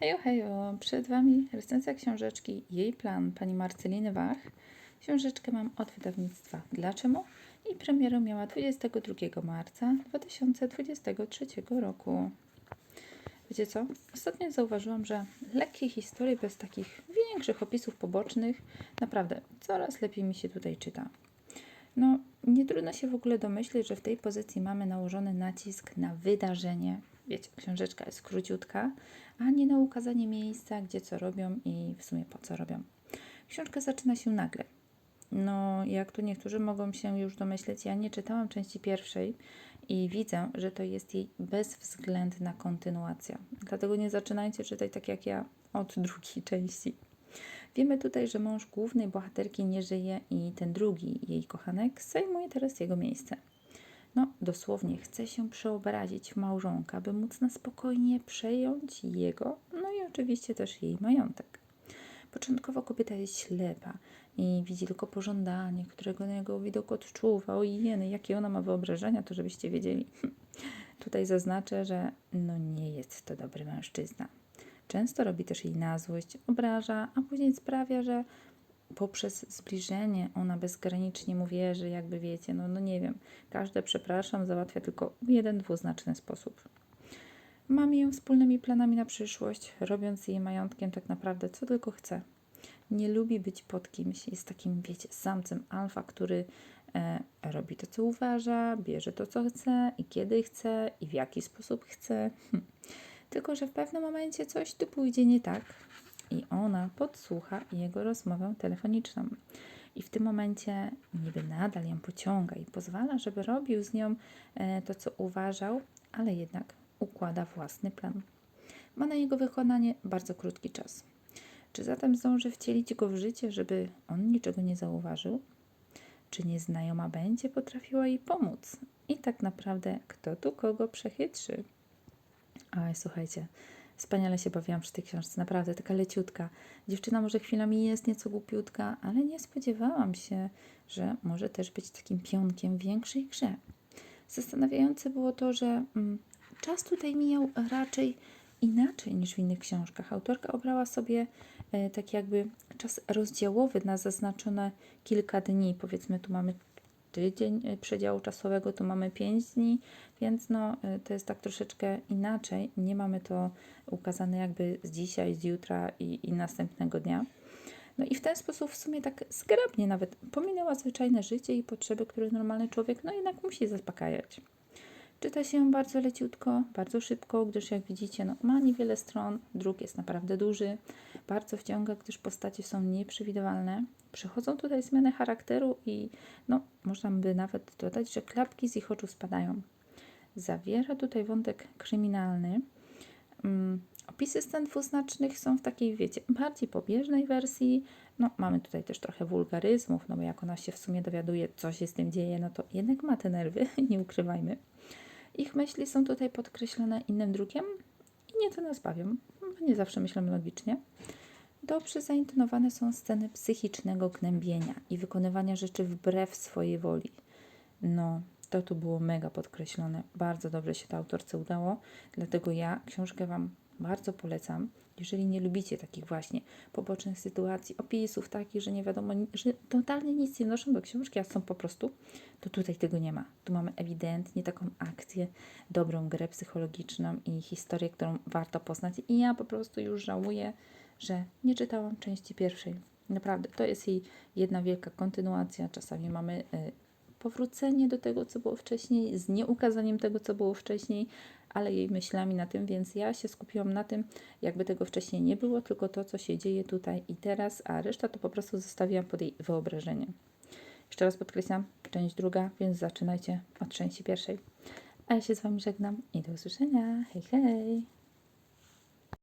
Hejo, hejo, przed Wami recenzja książeczki Jej plan pani Marceliny Wach. Książeczkę mam od wydawnictwa Dlaczemu i premierę miała 22 marca 2023 roku. Wiecie co? Ostatnio zauważyłam, że lekkie historie bez takich większych opisów pobocznych naprawdę coraz lepiej mi się tutaj czyta. No, nie trudno się w ogóle domyślić, że w tej pozycji mamy nałożony nacisk na wydarzenie. Wiecie, książeczka jest króciutka, a nie na ukazanie miejsca, gdzie co robią i w sumie po co robią. Książka zaczyna się nagle. No, jak tu niektórzy mogą się już domyśleć, ja nie czytałam części pierwszej i widzę, że to jest jej bezwzględna kontynuacja. Dlatego nie zaczynajcie czytać tak jak ja od drugiej części. Wiemy tutaj, że mąż głównej bohaterki nie żyje i ten drugi, jej kochanek, zajmuje teraz jego miejsce. No, dosłownie chce się przeobrazić w małżonka, by móc na spokojnie przejąć jego, no i oczywiście też jej majątek. Początkowo kobieta jest ślepa i widzi tylko pożądanie, którego na jego widok odczuwa. O jeny, jakie ona ma wyobrażenia, to żebyście wiedzieli. Tutaj zaznaczę, że no nie jest to dobry mężczyzna. Często robi też jej na złość, obraża, a później sprawia, że poprzez zbliżenie ona bezgranicznie mu wierzy, jakby wiecie, no, no nie wiem, każde przepraszam załatwia tylko w jeden dwuznaczny sposób. Mamy ją wspólnymi planami na przyszłość, robiąc jej majątkiem tak naprawdę co tylko chce. Nie lubi być pod kimś, jest takim, wiecie, samcem alfa, który e, robi to, co uważa, bierze to, co chce i kiedy chce i w jaki sposób chce. Hm. Tylko, że w pewnym momencie coś tu pójdzie nie tak i ona podsłucha jego rozmowę telefoniczną. I w tym momencie niby nadal ją pociąga i pozwala, żeby robił z nią e, to, co uważał, ale jednak układa własny plan. Ma na jego wykonanie bardzo krótki czas. Czy zatem zdąży wcielić go w życie, żeby on niczego nie zauważył? Czy nieznajoma będzie potrafiła jej pomóc? I tak naprawdę, kto tu kogo przechytrzy? Ale słuchajcie, wspaniale się bawiłam przy tej książce, naprawdę taka leciutka. Dziewczyna może chwilami jest nieco głupiutka, ale nie spodziewałam się, że może też być takim pionkiem większej grze. Zastanawiające było to, że mm, czas tutaj mijał raczej inaczej niż w innych książkach. Autorka obrała sobie e, tak jakby czas rozdziałowy na zaznaczone kilka dni. Powiedzmy, tu mamy tydzień e, przedziału czasowego, tu mamy 5 dni, więc no, e, to jest tak troszeczkę inaczej. Nie mamy to ukazane jakby z dzisiaj, z jutra i, i następnego dnia. No i w ten sposób w sumie tak zgrabnie nawet pominęła zwyczajne życie i potrzeby, które normalny człowiek no jednak musi zaspokajać. Czyta się bardzo leciutko, bardzo szybko, gdyż jak widzicie, no, ma niewiele stron, druk jest naprawdę duży, bardzo wciąga, gdyż postacie są nieprzewidywalne. Przychodzą tutaj zmiany charakteru i no, można by nawet dodać, że klapki z ich oczu spadają. Zawiera tutaj wątek kryminalny. Um, opisy scen dwuznacznych są w takiej, wiecie, bardziej pobieżnej wersji. No, mamy tutaj też trochę wulgaryzmów, no bo jak ona się w sumie dowiaduje, co się z tym dzieje, no to jednak ma te nerwy, nie ukrywajmy. Ich myśli są tutaj podkreślone innym drukiem i nieco nas bawią, bo nie zawsze myślę logicznie. Dobrze zaintonowane są sceny psychicznego gnębienia i wykonywania rzeczy wbrew swojej woli. No, to tu było mega podkreślone. Bardzo dobrze się to autorce udało, dlatego ja książkę Wam bardzo polecam. Jeżeli nie lubicie takich właśnie pobocznych sytuacji, opisów takich, że nie wiadomo, że totalnie nic nie wnoszą do książki, a są po prostu, to tutaj tego nie ma. Tu mamy ewidentnie taką akcję, dobrą grę psychologiczną i historię, którą warto poznać. I ja po prostu już żałuję, że nie czytałam części pierwszej. Naprawdę, to jest jej jedna wielka kontynuacja. Czasami mamy y, powrócenie do tego, co było wcześniej, z nieukazaniem tego, co było wcześniej, ale jej myślami na tym, więc ja się skupiłam na tym, jakby tego wcześniej nie było, tylko to, co się dzieje tutaj i teraz, a reszta to po prostu zostawiłam pod jej wyobrażenie. Jeszcze raz podkreślam, część druga, więc zaczynajcie od części pierwszej. A ja się z Wami żegnam i do usłyszenia. Hej, hej!